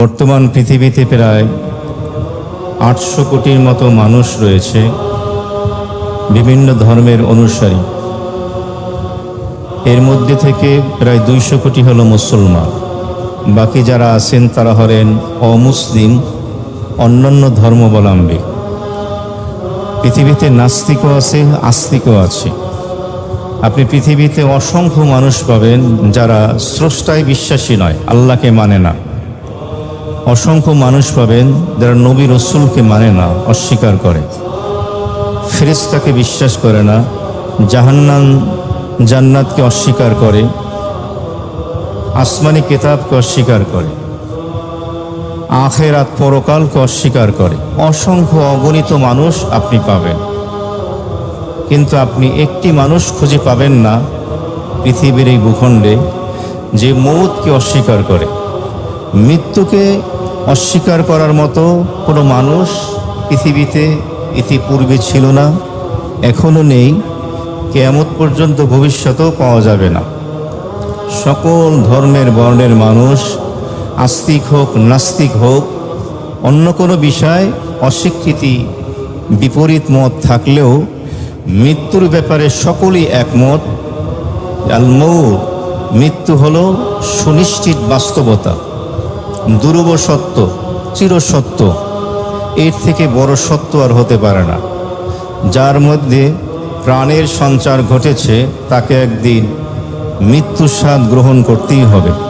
বর্তমান পৃথিবীতে প্রায় আটশো কোটির মতো মানুষ রয়েছে বিভিন্ন ধর্মের অনুসারী। এর মধ্যে থেকে প্রায় দুইশো কোটি হলো মুসলমান। বাকি যারা আছেন তারা হলেন অমুসলিম, অন্যান্য ধর্মাবলম্বী। পৃথিবীতে নাস্তিকও আছে, আস্তিকও আছে। আপনি পৃথিবীতে অসংখ্য মানুষ পাবেন যারা স্রষ্টায় বিশ্বাসী নয়, আল্লাহকে মানে না। অসংখ্য মানুষ পাবেন যারা নবী রসুলকে মানে না, অস্বীকার করে। ফেরেস্তাকে বিশ্বাস করে না জাহান্নান জান্নাতকে অস্বীকার করে, আসমানি কেতাবকে অস্বীকার করে, আখেরাত পরকালকে অস্বীকার করে। অসংখ্য অগণিত মানুষ আপনি পাবেন। কিন্তু আপনি একটি মানুষ খুঁজে পাবেন না পৃথিবীর এই ভূখণ্ডে যে মৌতকে অস্বীকার করে। মৃত্যুকে অস্বীকার করার মতো কোনো মানুষ পৃথিবীতে ইতিপূর্বে ছিল না, এখনও নেই, কেয়ামত পর্যন্ত ভবিষ্যতেও পাওয়া যাবে না। সকল ধর্মের বর্ণের মানুষ আস্তিক হোক, নাস্তিক হোক, অন্য কোনো বিষয় অস্বীকৃতি বিপরীত মত থাকলেও মৃত্যুর ব্যাপারে সকলেই একমত। আলমৌ মৃত্যু হলো সুনিশ্চিত বাস্তবতা। দুর্ব সত্য, চিরসত্য। এর থেকে বড় সত্য আর হতে পারে না। যার মধ্যে প্রাণের সঞ্চার ঘটেছে, তাকে একদিন মৃত্যুর স্বাদ গ্রহণ করতেই হবে।